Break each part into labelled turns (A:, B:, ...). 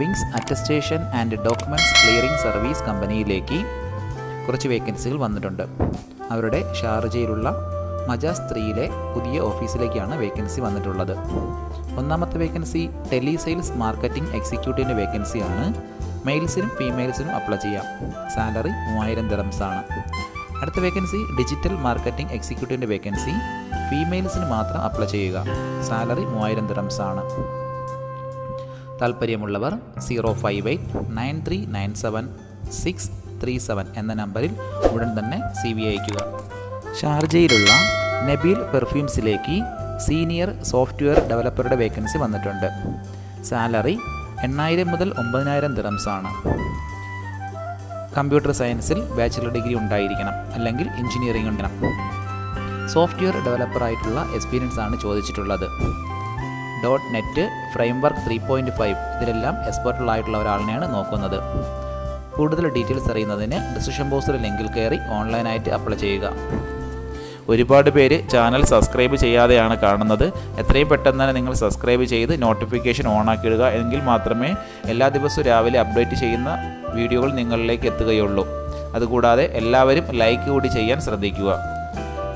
A: wings attestation and documents clearing service കമ്പനിയിലേക്ക് കുറച്ച് വേക്കൻസികൾ വന്നിട്ടുണ്ട്. അവരുടെ ഷാർജയിലുള്ള മജാസ് ത്രീയിലെ പുതിയ ഓഫീസിലേക്കാണ് വേക്കൻസി വന്നിട്ടുള്ളത്. ഒന്നാമത്തെ വേക്കൻസി ടെലി സെയിൽസ് മാർക്കറ്റിംഗ് എക്സിക്യൂട്ടീവിന്റെ വേക്കൻസിയാണ്. മെയിൽസിനും ഫീമെയിൽസിനും അപ്ലൈ ചെയ്യാം. സാലറി മൂവായിരം ദിറംസാണ്. അടുത്ത വേക്കൻസി ഡിജിറ്റൽ മാർക്കറ്റിംഗ് എക്സിക്യൂട്ടീവിന്റെ വേക്കൻസി ഫീമെയിൽസിന് മാത്രം അപ്ലൈ ചെയ്യുക. സാലറി മൂവായിരം ദിറംസ് ആണ് താല്പര്യമുള്ളവർ zero five eight nine three nine seven six three seven എന്ന നമ്പറിൽ ഉടൻ തന്നെ സി വി അയക്കുക ഷാർജയിലുള്ള നബീൽ പെർഫ്യൂംസിലേക്ക് സീനിയർ സോഫ്റ്റ്വെയർ ഡെവലപ്പറുടെ വേക്കൻസി വന്നിട്ടുണ്ട്. സാലറി എണ്ണായിരം മുതൽ ഒമ്പതിനായിരം ദിറംസാണ് കമ്പ്യൂട്ടർ സയൻസിൽ ബാച്ചിലർ ഡിഗ്രി ഉണ്ടായിരിക്കണം അല്ലെങ്കിൽ എഞ്ചിനീയറിംഗ് ഉണ്ടാകണം. സോഫ്റ്റ്വെയർ ഡെവലപ്പറായിട്ടുള്ള എക്സ്പീരിയൻസ് ആണ് ചോദിച്ചിട്ടുള്ളത്. Dot net framework three point five ഇതിലെല്ലാം എക്സ്പെർട്ടുള്ള ആയിട്ടുള്ള ഒരാളിനെയാണ് നോക്കുന്നത്. കൂടുതൽ ഡീറ്റെയിൽസ് അറിയുന്നതിന് ഡിസിഷൻ ബോക്സിൽ ലിങ്കിൽ കയറി ഓൺലൈനായിട്ട് അപ്ലൈ ചെയ്യുക.
B: ഒരുപാട് പേര് ചാനൽ സബ്സ്ക്രൈബ് ചെയ്യാതെയാണ് കാണുന്നത്. എത്രയും പെട്ടെന്ന് തന്നെ നിങ്ങൾ സബ്സ്ക്രൈബ് ചെയ്ത് നോട്ടിഫിക്കേഷൻ ഓൺ ആക്കിയിടുക. എങ്കിൽ മാത്രമേ എല്ലാ ദിവസവും രാവിലെ അപ്ഡേറ്റ് ചെയ്യുന്ന വീഡിയോകൾ നിങ്ങളിലേക്ക് എത്തുകയുള്ളൂ. അതുകൂടാതെ എല്ലാവരും ലൈക്ക് കൂടി ചെയ്യാൻ ശ്രദ്ധിക്കുക.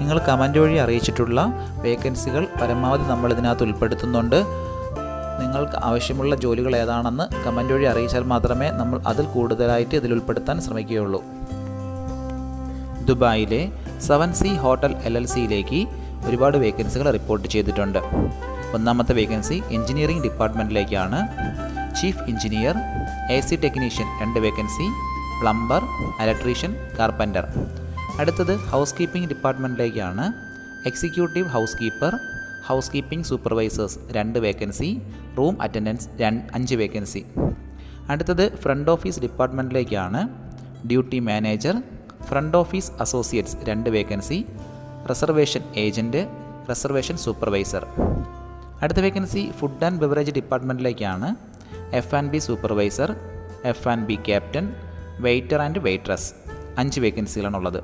A: നിങ്ങൾ കമന്റ് വഴി അറിയിച്ചിട്ടുള്ള വേക്കൻസികൾ പരമാവധി നമ്മൾ ഇതിനകത്ത് ഉൾപ്പെടുത്തുന്നുണ്ട്. നിങ്ങൾക്ക് ആവശ്യമുള്ള ജോലികൾ ഏതാണെന്ന് കമന്റ് വഴി അറിയിച്ചാൽ മാത്രമേ നമ്മൾ അതിൽ കൂടുതലായിട്ട് ഇതിൽ ഉൾപ്പെടുത്താൻ ശ്രമിക്കുകയുള്ളൂ. ദുബായിലെ seven C hotel L L സിയിലേക്ക് ഒരുപാട് വേക്കൻസികൾ റിപ്പോർട്ട് ചെയ്തിട്ടുണ്ട്. ഒന്നാമത്തെ vacancy engineering ഡിപ്പാർട്ട്മെന്റിലേക്കാണ് chief engineer A C technician രണ്ട് വേക്കൻസി പ്ലംബർ ഇലക്ട്രീഷ്യൻ കാർപ്പന്റർ അടുത്തത് ഹൗസ് കീപ്പിംഗ് ഡിപ്പാർട്ട്മെന്റിലേക്കാണ്. Executive housekeeper housekeeping supervisors രണ്ട് വേക്കൻസി റൂം അറ്റൻഡൻസ് അഞ്ച് വേക്കൻസി. അടുത്തത് front office ഡിപ്പാർട്ട്മെന്റിലേക്കാണ്. Duty manager front office associates രണ്ട് vacancy reservation agent reservation supervisor. അടുത്ത vacancy food and beverage ഡിപ്പാർട്ട്മെന്റിലേക്കാണ്. F and B supervisor F and B captain waiter and waitress. അഞ്ച് വേക്കൻസികളാണുള്ളത്.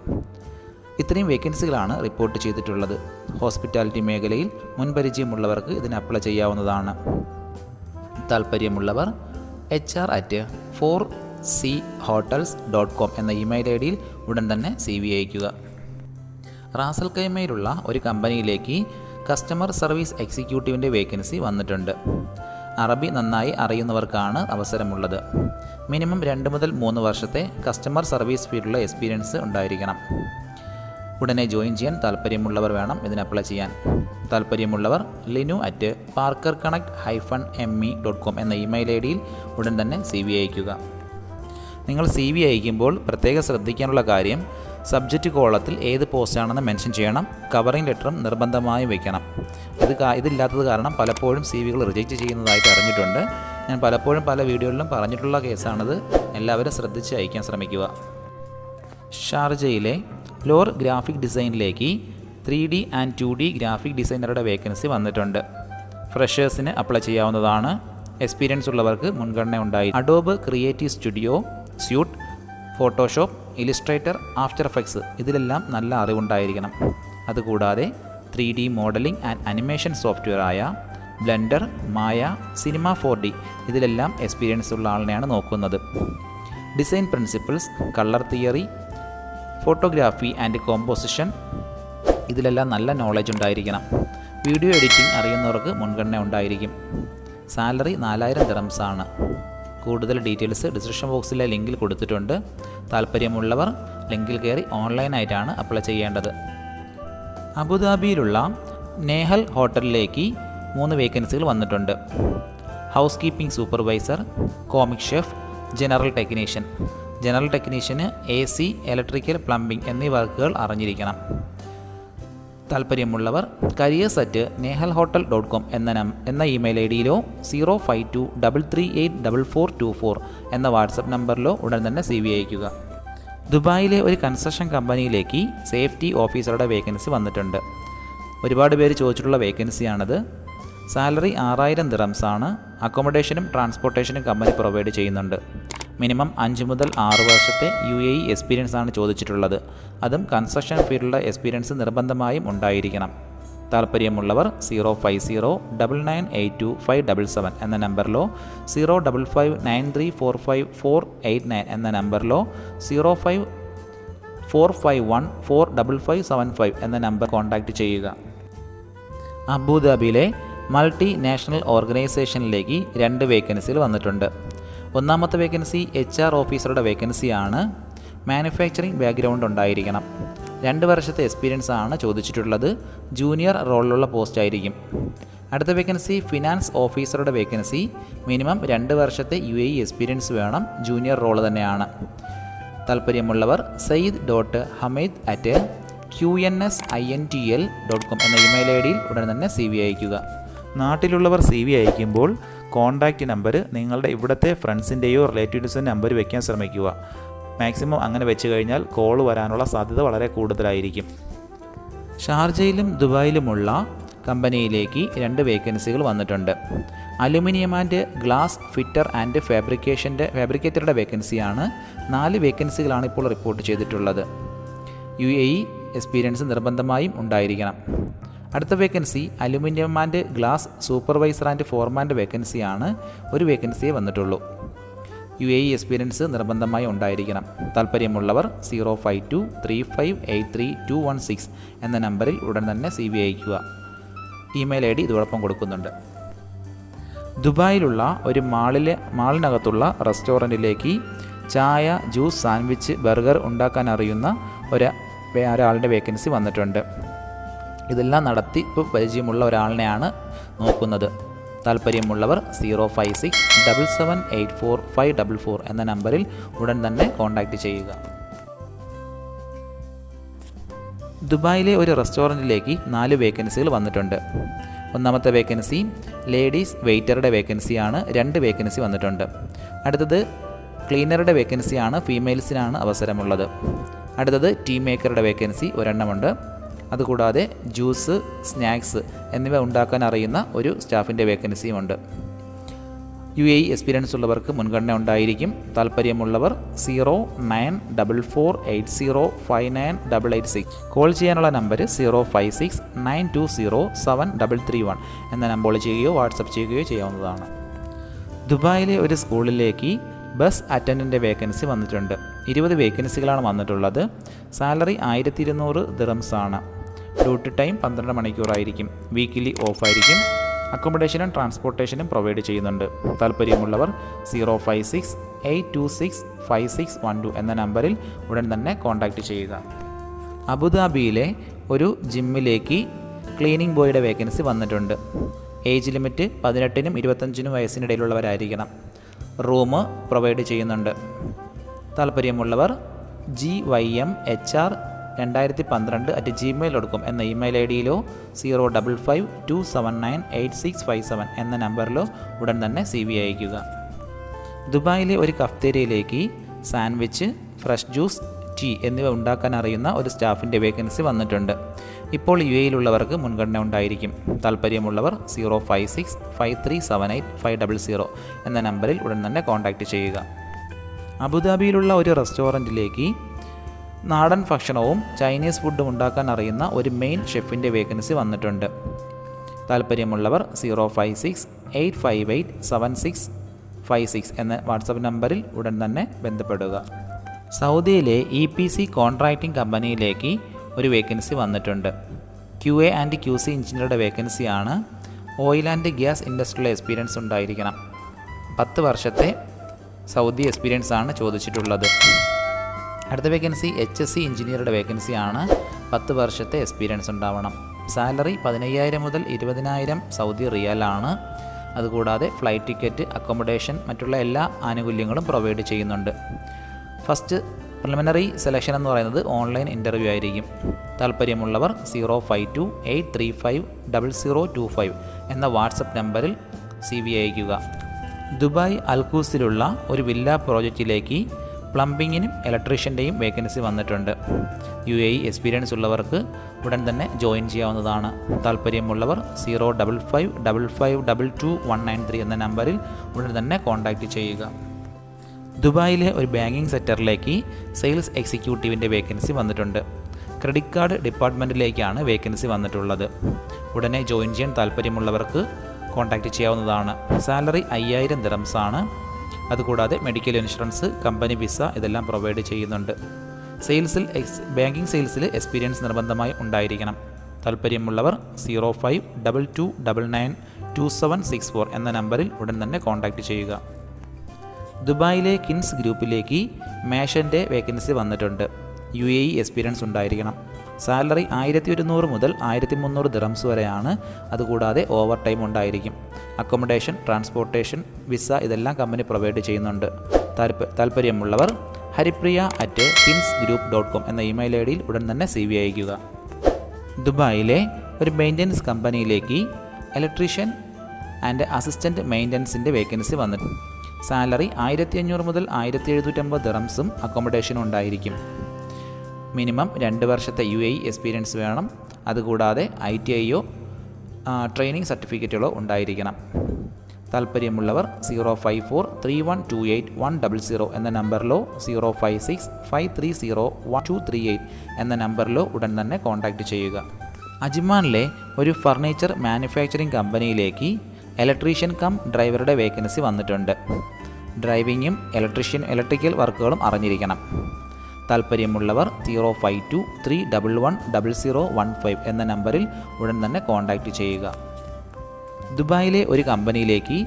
A: ഇത്രയും വേക്കൻസികളാണ് report ചെയ്തിട്ടുള്ളത്. Hospitality മേഖലയിൽ മുൻപരിചയമുള്ളവർക്ക് ഇതിന് അപ്ലൈ ചെയ്യാവുന്നതാണ്. താല്പര്യമുള്ളവർ H R at four C hotels dot com എന്ന ഇമെയിൽ ഐ ഡിയിൽ ഉടൻ തന്നെ സി വി അയക്കുക റാസൽ കൈമയിലുള്ള ഒരു കമ്പനിയിലേക്ക് കസ്റ്റമർ സർവീസ് എക്സിക്യൂട്ടീവിന്റെ വേക്കൻസി വന്നിട്ടുണ്ട്. അറബി നന്നായി അറിയുന്നവർക്കാണ് അവസരമുള്ളത്. മിനിമം രണ്ട് മുതൽ മൂന്ന് വർഷത്തെ കസ്റ്റമർ സർവീസ് ഫീൽഡിലുള്ള എക്സ്പീരിയൻസ് ഉണ്ടായിരിക്കണം. ഉടനെ ജോയിൻ ചെയ്യാൻ താല്പര്യമുള്ളവർ വേണം ഇതിന് അപ്ലൈ ചെയ്യാൻ. താല്പര്യമുള്ളവർ Linu at Parker connect hyphen M E dot com എന്ന ഇമെയിൽ ഐ ഡിയിൽ ഉടൻ തന്നെ സി വി അയക്കുക നിങ്ങൾ സി വി അയക്കുമ്പോൾ പ്രത്യേകം ശ്രദ്ധിക്കാനുള്ള കാര്യം സബ്ജക്റ്റ് കോളത്തിൽ ഏത് പോസ്റ്റാണെന്ന് മെൻഷൻ ചെയ്യണം കവറിംഗ് ലെറ്ററും നിർബന്ധമായും വയ്ക്കണം. ഇത് ഇതില്ലാത്തത് കാരണം പലപ്പോഴും സി വികൾ റിജക്റ്റ് ചെയ്യുന്നതായിട്ട് അറിഞ്ഞിട്ടുണ്ട്. ഞാൻ പലപ്പോഴും പല വീഡിയോകളിലും പറഞ്ഞിട്ടുള്ള കേസാണിത്. എല്ലാവരും ശ്രദ്ധിച്ച് അയക്കാൻ ശ്രമിക്കുക. ഷാർജയിലെ lore graphic ഡിസൈനിലേക്ക് three D and two D graphic ഡിസൈനറുടെ vacancy വന്നിട്ടുണ്ട്. ഫ്രഷേഴ്സിന് അപ്ലൈ ചെയ്യാവുന്നതാണ്. എക്സ്പീരിയൻസ് ഉള്ളവർക്ക് മുൻഗണന ഉണ്ടായി. Adobe creative studio suite Photoshop Illustrator after effects ഇതിലെല്ലാം നല്ല അറിവുണ്ടായിരിക്കണം. അതുകൂടാതെ three D modelling and animation software ആയ Blender Maya Cinema four D ഇതിലെല്ലാം എക്സ്പീരിയൻസ് ഉള്ള ആളിനെയാണ് നോക്കുന്നത്. Design principles colour theory photography and composition ഇതിലെല്ലാം നല്ല നോളജ് ഉണ്ടായിരിക്കണം. വീഡിയോ എഡിറ്റിംഗ് അറിയുന്നവർക്ക് മുൻഗണന ഉണ്ടായിരിക്കും. സാലറി നാലായിരം ദിറംസാണ് കൂടുതൽ ഡീറ്റെയിൽസ് ഡിസ്ക്രിപ്ഷൻ ബോക്സിലെ ലിങ്കിൽ കൊടുത്തിട്ടുണ്ട്. താല്പര്യമുള്ളവർ ലിങ്കിൽ കയറി ഓൺലൈനായിട്ടാണ് അപ്ലൈ ചെയ്യേണ്ടത്. അബുദാബിയിലുള്ള നേഹൽ ഹോട്ടലിലേക്ക് മൂന്ന് വേക്കൻസികൾ വന്നിട്ടുണ്ട്. Housekeeping supervisor commis chef general technician. General ടെക്നീഷ്യന് A C electrical plumbing എന്നീ വർക്കുകൾ അറിഞ്ഞിരിക്കണം. താല്പര്യമുള്ളവർ careers at Nehal hotel dot com എന്ന നം എന്ന email I ഡിയിലോ zero five two double three eight double four two four എന്ന വാട്സപ്പ് നമ്പറിലോ ഉടൻ തന്നെ സി വി അയയ്ക്കുക. ദുബായിലെ ഒരു കൺസ്ട്രക്ഷൻ കമ്പനിയിലേക്ക് സേഫ്റ്റി ഓഫീസറുടെ വേക്കൻസി വന്നിട്ടുണ്ട്. ഒരുപാട് പേര് ചോദിച്ചിട്ടുള്ള വേക്കൻസിയാണത്. സാലറി ആറായിരം ദിറംസാണ്. അക്കോമഡേഷനും ട്രാൻസ്പോർട്ടേഷനും കമ്പനി പ്രൊവൈഡ് ചെയ്യുന്നുണ്ട്. മിനിമം അഞ്ച് മുതൽ ആറ് വർഷത്തെ യു എ ഇ എക്സ്പീരിയൻസ് ആണ് ചോദിച്ചിട്ടുള്ളത്. അതും കൺസ്ട്രക്ഷൻ ഫീൽഡിലെ എക്സ്പീരിയൻസ് നിർബന്ധമായും ഉണ്ടായിരിക്കണം. താല്പര്യമുള്ളവർ zero five zero double nine eight two five double seven എന്ന നമ്പറിലോ zero double five nine three four five four eight nine എന്ന നമ്പറിലോ zero five four five one four double five seven five എന്ന number contact ചെയ്യുക. അബുദാബിയിലെ multi national ഓർഗനൈസേഷനിലേക്ക് രണ്ട് വേക്കൻസികൾ വന്നിട്ടുണ്ട്. ഒന്നാമത്തെ vacancy H R ഓഫീസറുടെ വേക്കൻസിയാണ്. മാനുഫാക്ചറിംഗ് ബാക്ക്ഗ്രൗണ്ട് ഉണ്ടായിരിക്കണം. രണ്ട് വർഷത്തെ എക്സ്പീരിയൻസ് ആണ് ചോദിച്ചിട്ടുള്ളത്. ജൂനിയർ റോളിലുള്ള പോസ്റ്റ് ആയിരിക്കും. അടുത്ത വേക്കൻസി ഫിനാൻസ് ഓഫീസറുടെ വേക്കൻസി. മിനിമം രണ്ട് വർഷത്തെ യു എ എക്സ്പീരിയൻസ് വേണം. ജൂനിയർ റോൾ തന്നെയാണ്. താല്പര്യമുള്ളവർ Syed dot Hameed at Q N S I N T L dot com എന്ന ഇമെയിൽ ഐ ഡിയിൽ ഉടൻ തന്നെ സി വി അയയ്ക്കുക.
B: നാട്ടിലുള്ളവർ സി വി അയക്കുമ്പോൾ കോൺടാക്റ്റ് നമ്പർ നിങ്ങളുടെ ഇവിടുത്തെ ഫ്രണ്ട്സിന്റെയോ റിലേറ്റീവ്സിന്റെ നമ്പർ വയ്ക്കാൻ ശ്രമിക്കുക. മാക്സിമം അങ്ങനെ വെച്ച് കഴിഞ്ഞാൽ കോൾ വരാനുള്ള സാധ്യത വളരെ കൂടുതലായിരിക്കും.
A: ഷാർജയിലും ദുബായിലുമുള്ള കമ്പനിയിലേക്ക് രണ്ട് വേക്കൻസികൾ വന്നിട്ടുണ്ട്. Aluminium and glass fitter and ഫാബ്രിക്കേഷന്റെ ഫാബ്രിക്കേറ്ററുടെ വേക്കൻസിയാണ് നാല് വേക്കൻസികളാണ് ഇപ്പോൾ റിപ്പോർട്ട് ചെയ്തിട്ടുള്ളത്. യു എ ഇ എക്സ്പീരിയൻസ് നിർബന്ധമായും ഉണ്ടായിരിക്കണം. അടുത്ത vacancy aluminium and glass supervisor and ഫോർമാന്റെ വേക്കൻസിയാണ് ഒരു വേക്കൻസിയെ വന്നിട്ടുള്ളൂ. യു എ ഇ എക്സ്പീരിയൻസ് നിർബന്ധമായി ഉണ്ടായിരിക്കണം. താല്പര്യമുള്ളവർ zero five two three five eight three two one six എന്ന നമ്പറിൽ ഉടൻ തന്നെ സി വി അയക്കുക ഇമെയിൽ ഐ ഡി ഇതോടൊപ്പം കൊടുക്കുന്നുണ്ട്. ദുബായിലുള്ള ഒരു മാളിലെ മാളിനകത്തുള്ള റെസ്റ്റോറന്റിലേക്ക് ചായ ജ്യൂസ് സാൻഡ്വിച്ച് ബർഗർ ഉണ്ടാക്കാൻ അറിയുന്ന ഒരു ഒരാളുടെ വേക്കൻസി വന്നിട്ടുണ്ട്. ഇതെല്ലാം നടത്തി ഇപ്പോൾ പരിചയമുള്ള ഒരാളിനെയാണ് നോക്കുന്നത്. താല്പര്യമുള്ളവർ zero five six double seven eight four five double four എന്ന നമ്പറിൽ ഉടൻ തന്നെ കോൺടാക്റ്റ് ചെയ്യുക. ദുബായിലെ ഒരു റെസ്റ്റോറന്റിലേക്ക് നാല് വേക്കൻസികൾ വന്നിട്ടുണ്ട്. ഒന്നാമത്തെ വേക്കൻസി ലേഡീസ് വെയിറ്ററുടെ വേക്കൻസിയാണ് രണ്ട് വേക്കൻസി വന്നിട്ടുണ്ട്. അടുത്തത് ക്ലീനറുടെ വേക്കൻസിയാണ് ഫീമെയിൽസിനാണ് അവസരമുള്ളത്. അടുത്തത് ടീം മേക്കറുടെ വേക്കൻസി ഒരെണ്ണമുണ്ട്. അതുകൂടാതെ ജ്യൂസ് സ്നാക്സ് എന്നിവ ഉണ്ടാക്കാൻ അറിയുന്ന ഒരു സ്റ്റാഫിന്റെ വേക്കൻസിയുമുണ്ട്. യു എ എക്സ്പീരിയൻസ് ഉള്ളവർക്ക് മുൻഗണന ഉണ്ടായിരിക്കും. താല്പര്യമുള്ളവർ zero nine double four eight zero five nine double eight six. Call ചെയ്യാനുള്ള number zero five six nine two zero seven double three one എന്ന നമ്പർ ചെയ്യുകയോ വാട്സപ്പ് ചെയ്യുകയോ ചെയ്യാവുന്നതാണ്. ദുബായിലെ ഒരു സ്കൂളിലേക്ക് ബസ് അറ്റൻഡന്റ് വേക്കൻസി വന്നിട്ടുണ്ട്. ഇരുപത് വേക്കൻസികളാണ് വന്നിട്ടുള്ളത്. സാലറി ആയിരത്തി ഇരുന്നൂറ് ദിറംസാണ്. ഡ്യൂട്ടി ടൈം പന്ത്രണ്ട് മണിക്കൂറായിരിക്കും. വീക്കിലി ഓഫായിരിക്കും. അക്കോമഡേഷനും ട്രാൻസ്പോർട്ടേഷനും പ്രൊവൈഡ് ചെയ്യുന്നുണ്ട്. താല്പര്യമുള്ളവർ zero five six eight two six five six one two എന്ന നമ്പറിൽ ഉടൻ തന്നെ കോൺടാക്റ്റ് ചെയ്യുക. അബുദാബിയിലെ ഒരു ജിമ്മിലേക്ക് ക്ലീനിങ് ബോയുടെ വേക്കൻസി വന്നിട്ടുണ്ട്. ഏജ് ലിമിറ്റ് പതിനെട്ടിനും ഇരുപത്തഞ്ചിനും വയസ്സിനിടയിലുള്ളവരായിരിക്കണം. റൂം പ്രൊവൈഡ് ചെയ്യുന്നുണ്ട്. താല്പര്യമുള്ളവർ G Y M H R രണ്ടായിരത്തി പന്ത്രണ്ട് അറ്റ് ജിമെയിൽ ഡോട്ട് കോം എന്ന email I ഡിയിലോ zero double five two seven nine eight six five seven എന്ന നമ്പറിലോ ഉടൻ തന്നെ സി വി അയയ്ക്കുക. ദുബായിലെ ഒരു കഫ്തേരിയയിലേക്ക് സാൻഡ്വിച്ച് ഫ്രഷ് ജ്യൂസ് ടീ എന്നിവ ഉണ്ടാക്കാൻ അറിയുന്ന ഒരു സ്റ്റാഫിന്റെ വേക്കൻസി വന്നിട്ടുണ്ട്. ഇപ്പോൾ യു എയിലുള്ളവർക്ക് മുൻഗണന ഉണ്ടായിരിക്കും. താല്പര്യമുള്ളവർ zero five six five three seven eight five double zero എന്ന നമ്പറിൽ ഉടൻ തന്നെ കോൺടാക്റ്റ് ചെയ്യുക. അബുദാബിയിലുള്ള ഒരു റെസ്റ്റോറന്റിലേക്ക് നാടൻ ഭക്ഷണവും ചൈനീസ് ഫുഡും ഉണ്ടാക്കാൻ അറിയുന്ന ഒരു മെയിൻ ഷെഫിന്റെ വേക്കൻസി വന്നിട്ടുണ്ട്. താല്പര്യമുള്ളവർ zero five six eight five eight seven six five six എന്ന വാട്സപ്പ് നമ്പറിൽ ഉടൻ തന്നെ ബന്ധപ്പെടുക. സൗദിയിലെ ഇ പി സി കോൺട്രാക്റ്റിംഗ് കമ്പനിയിലേക്ക് ഒരു വേക്കൻസി വന്നിട്ടുണ്ട്. Q A and Q C എഞ്ചിനീയറുടെ വേക്കൻസിയാണ് ഓയിൽ ആൻഡ് ഗ്യാസ് ഇൻഡസ്ട്രിയിലെ എക്സ്പീരിയൻസ് ഉണ്ടായിരിക്കണം. പത്ത് വർഷത്തെ സൗദി എക്സ്പീരിയൻസ് ആണ് ചോദിച്ചിട്ടുള്ളത്. അടുത്ത വേക്കൻസി എച്ച് എസ് സി എഞ്ചിനീയറുടെ വേക്കൻസിയാണ് പത്ത് വർഷത്തെ എക്സ്പീരിയൻസ് ഉണ്ടാവണം. സാലറി പതിനയ്യായിരം മുതൽ ഇരുപതിനായിരം സൗദി റിയാലാണ് അതുകൂടാതെ ഫ്ലൈറ്റ് ടിക്കറ്റ് അക്കോമഡേഷൻ മറ്റുള്ള എല്ലാ ആനുകൂല്യങ്ങളും പ്രൊവൈഡ് ചെയ്യുന്നുണ്ട്. ഫസ്റ്റ് പ്രിലിമിനറി സെലക്ഷൻ എന്ന് പറയുന്നത് ഓൺലൈൻ ഇന്റർവ്യൂ ആയിരിക്കും. താല്പര്യമുള്ളവർ zero five two eight three five double zero two five എന്ന വാട്സപ്പ് നമ്പറിൽ സി വി അയക്കുക ദുബായ് അൽക്കൂസിലുള്ള ഒരു വില്ല പ്രോജക്റ്റിലേക്ക് പ്ലംബിങ്ങിനും ഇലക്ട്രീഷ്യന്റെയും വേക്കൻസി വന്നിട്ടുണ്ട്. യു എ എക്സ്പീരിയൻസ് ഉള്ളവർക്ക് ഉടൻ തന്നെ ജോയിൻ ചെയ്യാവുന്നതാണ്. താല്പര്യമുള്ളവർ zero double five double five double two one nine three എന്ന നമ്പറിൽ ഉടൻ തന്നെ കോൺടാക്റ്റ് ചെയ്യുക. ദുബായിലെ ഒരു ബാങ്കിങ് സെക്ടറിലേക്ക് സെയിൽസ് എക്സിക്യൂട്ടീവിന്റെ വേക്കൻസി വന്നിട്ടുണ്ട്. ക്രെഡിറ്റ് കാർഡ് ഡിപ്പാർട്ട്മെന്റിലേക്കാണ് വേക്കൻസി വന്നിട്ടുള്ളത്. ഉടനെ ജോയിൻ ചെയ്യാൻ താല്പര്യമുള്ളവർക്ക് കോൺടാക്റ്റ് ചെയ്യാവുന്നതാണ്. സാലറി അയ്യായിരം ദിറംസാണ്. അതുകൂടാതെ മെഡിക്കൽ ഇൻഷുറൻസ് കമ്പനി വിസ ഇതെല്ലാം പ്രൊവൈഡ് ചെയ്യുന്നുണ്ട്. സെയിൽസിൽ എക്സ് ബാങ്കിങ് സെയിൽസിൽ എക്സ്പീരിയൻസ് നിർബന്ധമായി ഉണ്ടായിരിക്കണം. താല്പര്യമുള്ളവർ zero five double two double nine two seven six four എന്ന നമ്പറിൽ ഉടൻ തന്നെ കോൺടാക്റ്റ് ചെയ്യുക. ദുബായിലെ കിൻസ് ഗ്രൂപ്പിലേക്ക് മേഷന്റെ വേക്കൻസി വന്നിട്ടുണ്ട്. യു എ ഇ എക്സ്പീരിയൻസ് ഉണ്ടായിരിക്കണം. സാലറി ആയിരത്തി ഒരുന്നൂറ് മുതൽ ആയിരത്തി മുന്നൂറ് ദിറംസ് വരെയാണ്. അതുകൂടാതെ ഓവർ ടൈം ഉണ്ടായിരിക്കും. അക്കോമഡേഷൻ ട്രാൻസ്പോർട്ടേഷൻ വിസ ഇതെല്ലാം കമ്പനി പ്രൊവൈഡ് ചെയ്യുന്നുണ്ട്. താല്പ താല്പര്യമുള്ളവർ Haripriya at Kins group dot com എന്ന ഇമെയിൽ ഐ ഡിയിൽ ഉടൻ തന്നെ സി വി അയക്കുക ദുബായിലെ ഒരു മെയിന്റനൻസ് കമ്പനിയിലേക്ക് ഇലക്ട്രീഷ്യൻ ആൻഡ് അസിസ്റ്റന്റ് മെയിന്റനൻസിന്റെ വേക്കൻസി വന്നിട്ടുണ്ട്. സാലറി ആയിരത്തി അഞ്ഞൂറ് മുതൽ ആയിരത്തി എഴുന്നൂറ്റമ്പത് ദിറംസും അക്കോമഡേഷനും ഉണ്ടായിരിക്കും. മിനിമം രണ്ട് വർഷത്തെ യു എ എക്സ്പീരിയൻസ് വേണം. അതുകൂടാതെ ഐ ടി ഐയോ ട്രെയിനിങ് സർട്ടിഫിക്കറ്റുകളോ ഉണ്ടായിരിക്കണം. താല്പര്യമുള്ളവർ zero five four three one two eight one double zero എന്ന നമ്പറിലോ zero five six five three zero one two three eight എന്ന നമ്പറിലോ ഉടൻ തന്നെ കോൺടാക്റ്റ് ചെയ്യുക. അജ്മാനിലെ ഒരു ഫർണിച്ചർ മാനുഫാക്ചറിംഗ് കമ്പനിയിലേക്ക് ഇലക്ട്രീഷ്യൻ കം ഡ്രൈവറുടെ വേക്കൻസി വന്നിട്ടുണ്ട്. ഡ്രൈവിങ്ങും ഇലക്ട്രീഷ്യൻ ഇലക്ട്രിക്കൽ വർക്കുകളും അറിഞ്ഞിരിക്കണം. താല്പര്യമുള്ളവർ zero five two three double one double zero one five എന്ന നമ്പറിൽ ഉടൻ തന്നെ കോൺടാക്റ്റ് ചെയ്യുക. ദുബായിലെ ഒരു കമ്പനിയിലേക്ക്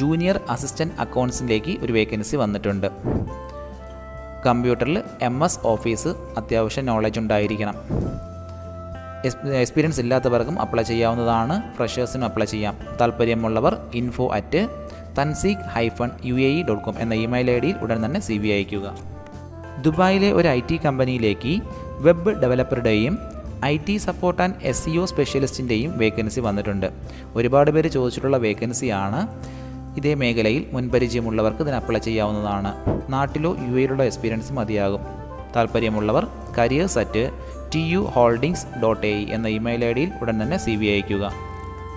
A: ജൂനിയർ അസിസ്റ്റന്റ് അക്കൗണ്ട്സിലേക്ക് ഒരു വേക്കൻസി വന്നിട്ടുണ്ട്. കമ്പ്യൂട്ടറിൽ എം എസ് ഓഫീസ് അത്യാവശ്യം നോളജ് ഉണ്ടായിരിക്കണം. എക്സ്പീരിയൻസ് ഇല്ലാത്തവർക്കും അപ്ലൈ ചെയ്യാവുന്നതാണ്. ഫ്രഷേഴ്സിനും അപ്ലൈ ചെയ്യാം. താല്പര്യമുള്ളവർ info at Tanseeq hyphen U A E dot com എന്ന ഇമെയിൽ ഐ ഡിയിൽ ഉടൻ തന്നെ സി വി അയക്കുക ദുബായിലെ ഒരു ഐ ടി കമ്പനിയിലേക്ക് web ഡെവലപ്പറുടെയും I T support and S C O സ്പെഷ്യലിസ്റ്റിന്റെയും vacancy വന്നിട്ടുണ്ട്. ഒരുപാട് പേര് ചോദിച്ചിട്ടുള്ള വേക്കൻസിയാണ്. ഇതേ മേഖലയിൽ മുൻപരിചയമുള്ളവർക്ക് ഇതിന് അപ്ലൈ ചെയ്യാവുന്നതാണ്. നാട്ടിലോ യു എയിലുള്ള എക്സ്പീരിയൻസ് മതിയാകും. താല്പര്യമുള്ളവർ careers at T U holdings dot A എന്ന ഇമെയിൽ ഐ ഡിയിൽ ഉടൻ തന്നെ സി വി അയക്കുക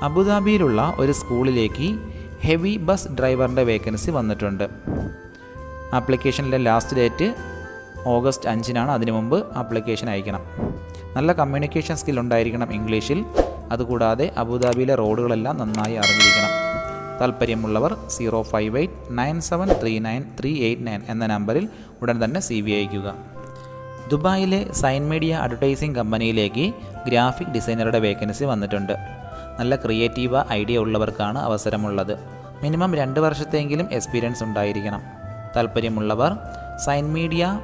A: അബുദാബിയിലുള്ള ഒരു സ്കൂളിലേക്ക് ഹെവി ബസ് ഡ്രൈവറിന്റെ വേക്കൻസി വന്നിട്ടുണ്ട്. ആപ്ലിക്കേഷനിലെ ലാസ്റ്റ് ഡേറ്റ് ഓഗസ്റ്റ് അഞ്ചിനാണ് അതിനു മുമ്പ് ആപ്ലിക്കേഷൻ അയക്കണം. നല്ല കമ്മ്യൂണിക്കേഷൻ സ്കിൽ ഉണ്ടായിരിക്കണം ഇംഗ്ലീഷിൽ. അതുകൂടാതെ അബുദാബിയിലെ റോഡുകളെല്ലാം നന്നായി അറിഞ്ഞിരിക്കണം. താല്പര്യമുള്ളവർ zero five eight nine seven three nine three eight nine എന്ന നമ്പറിൽ ഉടൻ തന്നെ സി വി അയക്കുക ദുബായിലെ സൈൻ മീഡിയ അഡ്വർടൈസിംഗ് കമ്പനിയിലേക്ക് ഗ്രാഫിക് ഡിസൈനറുടെ വേക്കൻസി വന്നിട്ടുണ്ട്. നല്ല ക്രിയേറ്റീവ് ഐഡിയ ഉള്ളവർക്കാണ് അവസരമുള്ളത്. മിനിമം രണ്ട് വർഷത്തെങ്കിലും എക്സ്പീരിയൻസ് ഉണ്ടായിരിക്കണം. താല്പര്യമുള്ളവർ sign media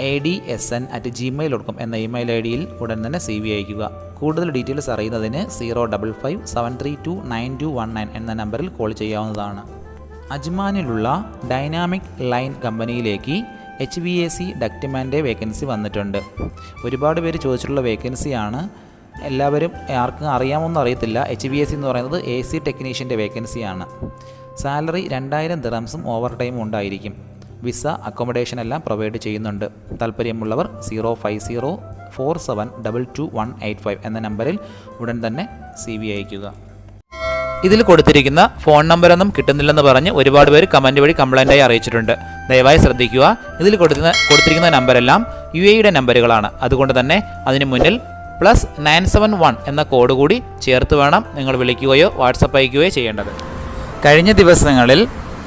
A: A D S N at Gmail dot com എന്ന ഇമെയിൽ ഐ ഡിയിൽ ഉടൻ തന്നെ സി വി അയക്കുക കൂടുതൽ ഡീറ്റെയിൽസ് അറിയുന്നതിന് zero double five seven three two nine two one nine എന്ന നമ്പറിൽ കോൾ ചെയ്യാവുന്നതാണ്. അജ്മാനിലുള്ള ഡൈനാമിക് ലൈൻ കമ്പനിയിലേക്ക് എച്ച് വി എ സി ഡക്ടിമാന്റെ വേക്കൻസി വന്നിട്ടുണ്ട്. ഒരുപാട് പേര് ചോദിച്ചിട്ടുള്ള വേക്കൻസിയാണ് എല്ലാവരും ആർക്കും അറിയാമോന്നും അറിയത്തില്ല. എച്ച് വി എസ് എന്ന് പറയുന്നത് എ സി ടെക്നീഷ്യന്റെ വേക്കൻസിയാണ് സാലറി രണ്ടായിരം ദിറംസും ഓവർ ടൈമും ഉണ്ടായിരിക്കും. വിസ അക്കോമഡേഷൻ എല്ലാം പ്രൊവൈഡ് ചെയ്യുന്നുണ്ട്. താല്പര്യമുള്ളവർ zero five zero four seven double two one eight five എന്ന നമ്പറിൽ ഉടൻ തന്നെ സി വി അയക്കുക ഇതിൽ കൊടുത്തിരിക്കുന്ന ഫോൺ നമ്പറൊന്നും കിട്ടുന്നില്ലെന്ന് പറഞ്ഞ് ഒരുപാട് പേര് കമന്റ് വഴി കംപ്ലൈന്റായി അറിയിച്ചിട്ടുണ്ട്. ദയവായി ശ്രദ്ധിക്കുക. ഇതിൽ കൊടുക്കുന്ന കൊടുത്തിരിക്കുന്ന നമ്പരെല്ലാം യു എയുടെ നമ്പറുകളാണ് അതുകൊണ്ട് തന്നെ അതിന് മുന്നിൽ പ്ലസ് നയൻ സെവൻ വൺ എന്ന കോഡ് കൂടി ചേർത്ത് വേണം നിങ്ങൾ വിളിക്കുകയോ വാട്സപ്പ് അയക്കുകയോ ചെയ്യേണ്ടത്. കഴിഞ്ഞ ദിവസങ്ങളിൽ